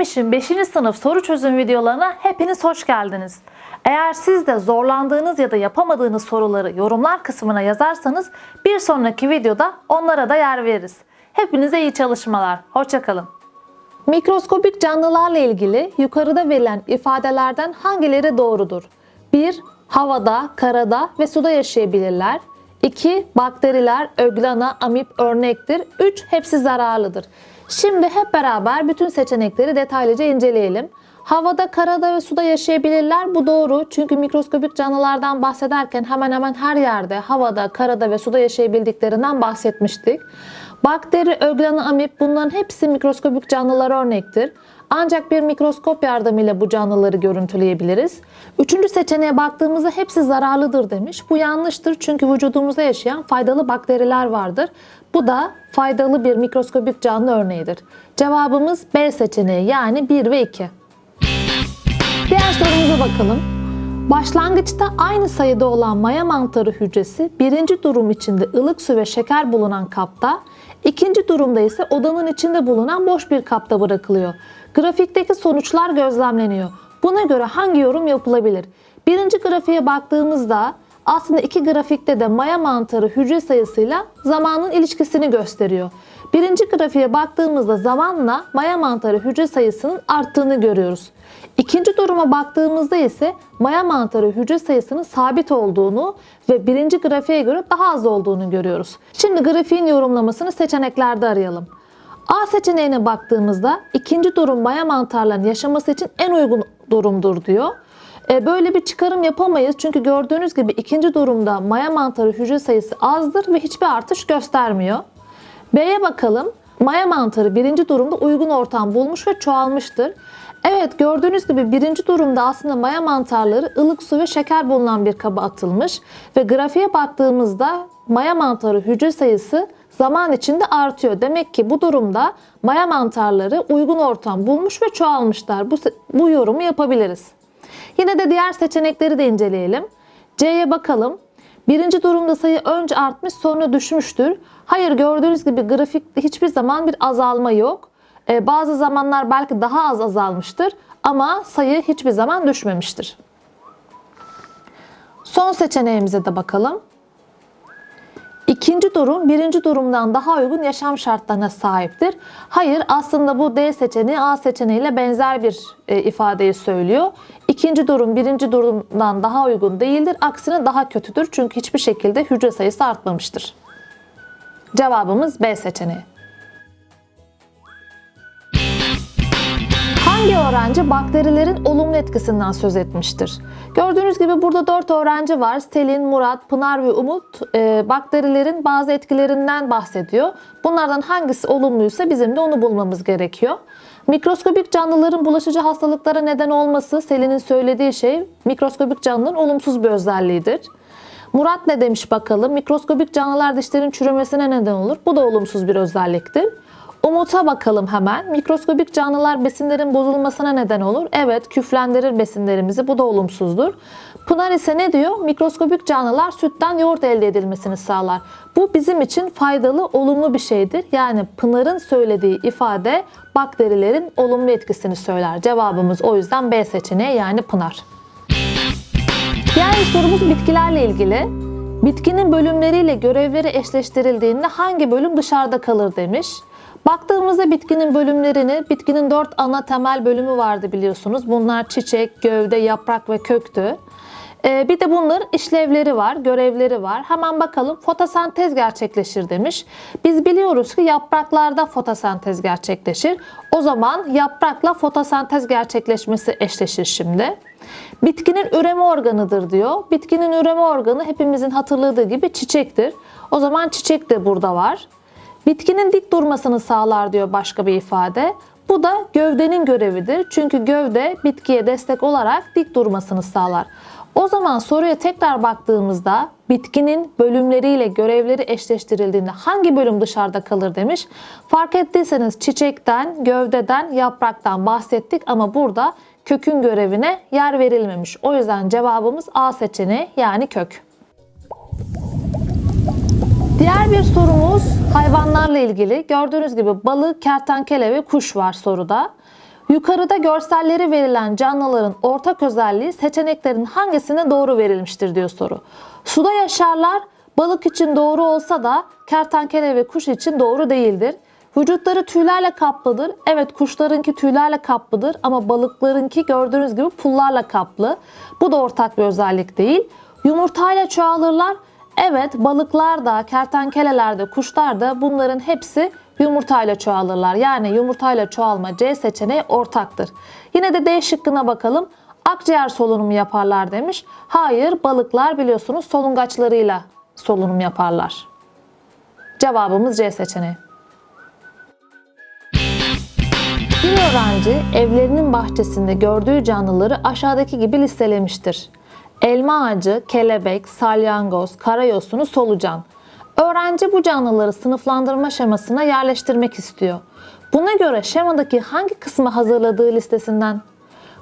Memiş'in 5. sınıf soru çözüm videolarına hepiniz hoş geldiniz. Eğer siz de zorlandığınız ya da yapamadığınız soruları yorumlar kısmına yazarsanız bir sonraki videoda onlara da yer veririz. Hepinize iyi çalışmalar. Hoşçakalın. Mikroskopik canlılarla ilgili yukarıda verilen ifadelerden hangileri doğrudur? 1. Havada, karada ve suda yaşayabilirler. 2. Bakteriler, öglana, amip örnektir. 3. Hepsi zararlıdır. Şimdi hep beraber bütün seçenekleri detaylıca inceleyelim. Havada, karada ve suda yaşayabilirler. Bu doğru. Çünkü mikroskopik canlılardan bahsederken hemen hemen her yerde havada, karada ve suda yaşayabildiklerinden bahsetmiştik. Bakteri, öglana, amip bunların hepsi mikroskopik canlılar örnektir. Ancak bir mikroskop yardımıyla bu canlıları görüntüleyebiliriz. Üçüncü seçeneğe baktığımızda hepsi zararlıdır demiş. Bu yanlıştır çünkü vücudumuzda yaşayan faydalı bakteriler vardır. Bu da faydalı bir mikroskopik canlı örneğidir. Cevabımız B seçeneği yani 1 ve 2. Diğer sorumuza bakalım. Başlangıçta aynı sayıda olan maya mantarı hücresi birinci durum içinde ılık su ve şeker bulunan kapta, ikinci durumda ise odanın içinde bulunan boş bir kapta bırakılıyor. Grafikteki sonuçlar gözlemleniyor. Buna göre hangi yorum yapılabilir? Birinci grafiğe baktığımızda aslında iki grafikte de maya mantarı hücre sayısıyla zamanın ilişkisini gösteriyor. Birinci grafiğe baktığımızda zamanla maya mantarı hücre sayısının arttığını görüyoruz. İkinci duruma baktığımızda ise maya mantarı hücre sayısının sabit olduğunu ve birinci grafiğe göre daha az olduğunu görüyoruz. Şimdi grafiğin yorumlamasını seçeneklerde arayalım. A seçeneğine baktığımızda ikinci durum maya mantarlarının yaşaması için en uygun durumdur diyor. E, Böyle bir çıkarım yapamayız çünkü gördüğünüz gibi ikinci durumda maya mantarı hücre sayısı azdır ve hiçbir artış göstermiyor. B'ye bakalım. Maya mantarı birinci durumda uygun ortam bulmuş ve çoğalmıştır. Evet gördüğünüz gibi birinci durumda aslında maya mantarları ılık su ve şeker bulunan bir kaba atılmış ve grafiğe baktığımızda maya mantarı hücre sayısı zaman içinde artıyor. Demek ki bu durumda maya mantarları uygun ortam bulmuş ve çoğalmışlar. Bu, bu yorumu yapabiliriz. Yine de diğer seçenekleri de inceleyelim. C'ye bakalım. Birinci durumda sayı önce artmış sonra düşmüştür. Hayır gördüğünüz gibi grafikte hiçbir zaman bir azalma yok. Ee, bazı zamanlar belki daha az azalmıştır ama sayı hiçbir zaman düşmemiştir. Son seçeneğimize de bakalım. İkinci durum birinci durumdan daha uygun yaşam şartlarına sahiptir. Hayır aslında bu D seçeneği A seçeneğiyle benzer bir e, ifadeyi söylüyor. İkinci durum birinci durumdan daha uygun değildir. Aksine daha kötüdür. Çünkü hiçbir şekilde hücre sayısı artmamıştır. Cevabımız B seçeneği. Hangi öğrenci bakterilerin olumlu etkisinden söz etmiştir? Gördüğünüz gibi burada 4 öğrenci var. Selin, Murat, Pınar ve Umut e, bakterilerin bazı etkilerinden bahsediyor. Bunlardan hangisi olumluysa bizim de onu bulmamız gerekiyor. Mikroskobik canlıların bulaşıcı hastalıklara neden olması Selin'in söylediği şey mikroskobik canlıların olumsuz bir özelliğidir. Murat ne demiş bakalım? Mikroskobik canlılar dişlerin çürümesine neden olur. Bu da olumsuz bir özelliktir. Umut'a bakalım hemen. Mikroskobik canlılar besinlerin bozulmasına neden olur. Evet, küflendirir besinlerimizi. Bu da olumsuzdur. Pınar ise ne diyor? Mikroskobik canlılar sütten yoğurt elde edilmesini sağlar. Bu bizim için faydalı, olumlu bir şeydir. Yani Pınar'ın söylediği ifade bakterilerin olumlu etkisini söyler. Cevabımız o yüzden B seçeneği yani Pınar. Diğer sorumuz bitkilerle ilgili. Bitkinin bölümleriyle görevleri eşleştirildiğinde hangi bölüm dışarıda kalır demiş. Baktığımızda bitkinin bölümlerini, bitkinin dört ana temel bölümü vardı biliyorsunuz. Bunlar çiçek, gövde, yaprak ve köktü. Ee, bir de bunların işlevleri var, görevleri var. Hemen bakalım fotosentez gerçekleşir demiş. Biz biliyoruz ki yapraklarda fotosentez gerçekleşir. O zaman yaprakla fotosentez gerçekleşmesi eşleşir şimdi. Bitkinin üreme organıdır diyor. Bitkinin üreme organı hepimizin hatırladığı gibi çiçektir. O zaman çiçek de burada var. Bitkinin dik durmasını sağlar diyor başka bir ifade. Bu da gövdenin görevidir. Çünkü gövde bitkiye destek olarak dik durmasını sağlar. O zaman soruya tekrar baktığımızda bitkinin bölümleriyle görevleri eşleştirildiğinde hangi bölüm dışarıda kalır demiş. Fark ettiyseniz çiçekten, gövdeden, yapraktan bahsettik ama burada kökün görevine yer verilmemiş. O yüzden cevabımız A seçeneği yani kök. Diğer bir sorumuz hayvanlarla ilgili. Gördüğünüz gibi balık, kertenkele ve kuş var soruda. Yukarıda görselleri verilen canlıların ortak özelliği seçeneklerin hangisine doğru verilmiştir diyor soru. Suda yaşarlar balık için doğru olsa da kertenkele ve kuş için doğru değildir. Vücutları tüylerle kaplıdır. Evet kuşlarınki tüylerle kaplıdır ama balıklarınki gördüğünüz gibi pullarla kaplı. Bu da ortak bir özellik değil. Yumurtayla çoğalırlar. Evet balıklar da, kertenkeleler de, kuşlar da bunların hepsi yumurtayla çoğalırlar. Yani yumurtayla çoğalma C seçeneği ortaktır. Yine de D şıkkına bakalım. Akciğer solunumu yaparlar demiş. Hayır balıklar biliyorsunuz solungaçlarıyla solunum yaparlar. Cevabımız C seçeneği. Bir öğrenci evlerinin bahçesinde gördüğü canlıları aşağıdaki gibi listelemiştir. Elma ağacı, kelebek, salyangoz, karayosunu, solucan. Öğrenci bu canlıları sınıflandırma şemasına yerleştirmek istiyor. Buna göre şemadaki hangi kısmı hazırladığı listesinden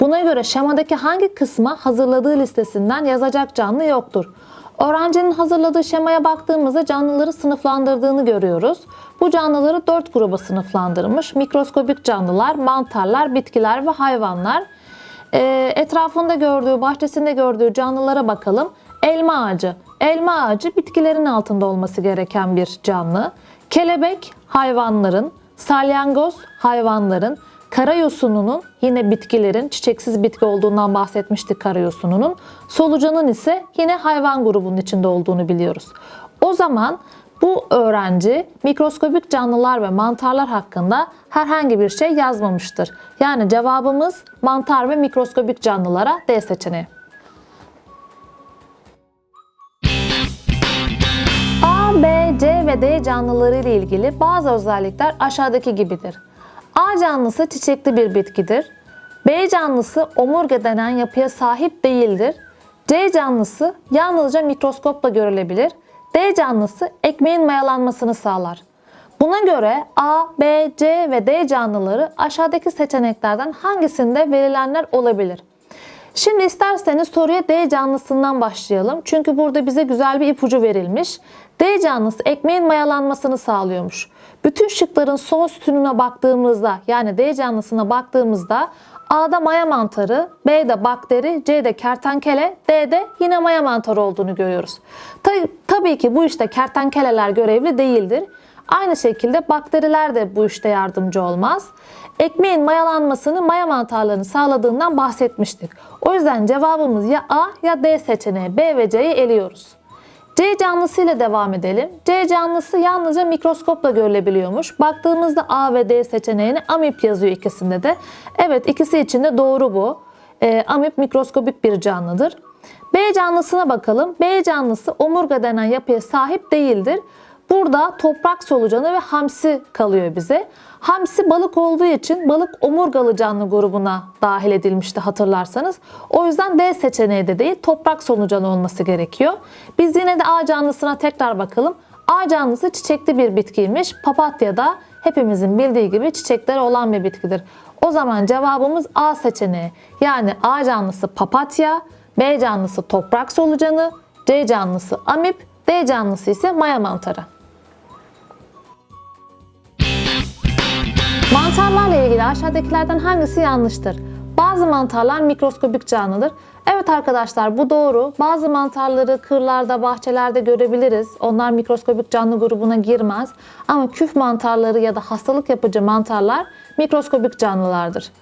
Buna göre şemadaki hangi kısma hazırladığı listesinden yazacak canlı yoktur. Öğrencinin hazırladığı şemaya baktığımızda canlıları sınıflandırdığını görüyoruz. Bu canlıları dört gruba sınıflandırmış. Mikroskobik canlılar, mantarlar, bitkiler ve hayvanlar. Ee, etrafında gördüğü, bahçesinde gördüğü canlılara bakalım. Elma ağacı. Elma ağacı bitkilerin altında olması gereken bir canlı. Kelebek hayvanların, salyangoz hayvanların, Karayosununun yine bitkilerin çiçeksiz bitki olduğundan bahsetmiştik karayosununun. Solucanın ise yine hayvan grubunun içinde olduğunu biliyoruz. O zaman bu öğrenci mikroskobik canlılar ve mantarlar hakkında herhangi bir şey yazmamıştır. Yani cevabımız mantar ve mikroskobik canlılara D seçeneği. B, C ve D canlıları ile ilgili bazı özellikler aşağıdaki gibidir. A canlısı çiçekli bir bitkidir. B canlısı omurga denen yapıya sahip değildir. C canlısı yalnızca mikroskopla görülebilir. D canlısı ekmeğin mayalanmasını sağlar. Buna göre A, B, C ve D canlıları aşağıdaki seçeneklerden hangisinde verilenler olabilir? Şimdi isterseniz soruya D canlısından başlayalım. Çünkü burada bize güzel bir ipucu verilmiş. D canlısı ekmeğin mayalanmasını sağlıyormuş. Bütün şıkların son sütununa baktığımızda yani D canlısına baktığımızda A'da maya mantarı, B'de bakteri, C'de kertenkele, D'de yine maya mantarı olduğunu görüyoruz. Tabii, tabii ki bu işte kertenkeleler görevli değildir. Aynı şekilde bakteriler de bu işte yardımcı olmaz. Ekmeğin mayalanmasını maya mantarlarını sağladığından bahsetmiştik. O yüzden cevabımız ya A ya D seçeneği B ve C'yi eliyoruz. C canlısı ile devam edelim. C canlısı yalnızca mikroskopla görülebiliyormuş. Baktığımızda A ve D seçeneğini amip yazıyor ikisinde de. Evet ikisi için de doğru bu. E, amip mikroskobik bir canlıdır. B canlısına bakalım. B canlısı omurga denen yapıya sahip değildir. Burada toprak solucanı ve hamsi kalıyor bize. Hamsi balık olduğu için balık omurgalı canlı grubuna dahil edilmişti hatırlarsanız. O yüzden D seçeneği de değil toprak solucanı olması gerekiyor. Biz yine de A canlısına tekrar bakalım. A canlısı çiçekli bir bitkiymiş. Papatya da hepimizin bildiği gibi çiçekleri olan bir bitkidir. O zaman cevabımız A seçeneği. Yani A canlısı papatya, B canlısı toprak solucanı, C canlısı amip, D canlısı ise maya mantarı. Mantarlarla ilgili aşağıdakilerden hangisi yanlıştır? Bazı mantarlar mikroskobik canlıdır. Evet arkadaşlar bu doğru. Bazı mantarları kırlarda, bahçelerde görebiliriz. Onlar mikroskobik canlı grubuna girmez. Ama küf mantarları ya da hastalık yapıcı mantarlar mikroskobik canlılardır.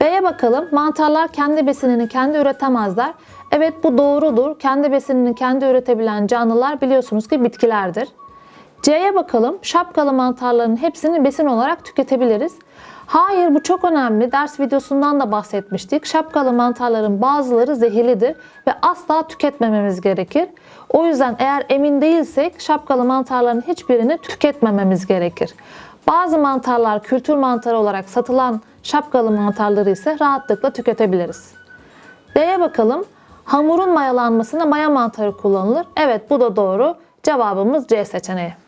B'ye bakalım. Mantarlar kendi besinini kendi üretemezler. Evet bu doğrudur. Kendi besinini kendi üretebilen canlılar biliyorsunuz ki bitkilerdir. C'ye bakalım. Şapkalı mantarların hepsini besin olarak tüketebiliriz. Hayır bu çok önemli. Ders videosundan da bahsetmiştik. Şapkalı mantarların bazıları zehirlidir ve asla tüketmememiz gerekir. O yüzden eğer emin değilsek şapkalı mantarların hiçbirini tüketmememiz gerekir. Bazı mantarlar kültür mantarı olarak satılan şapkalı mantarları ise rahatlıkla tüketebiliriz. D'ye bakalım. Hamurun mayalanmasına maya mantarı kullanılır. Evet bu da doğru. Cevabımız C seçeneği.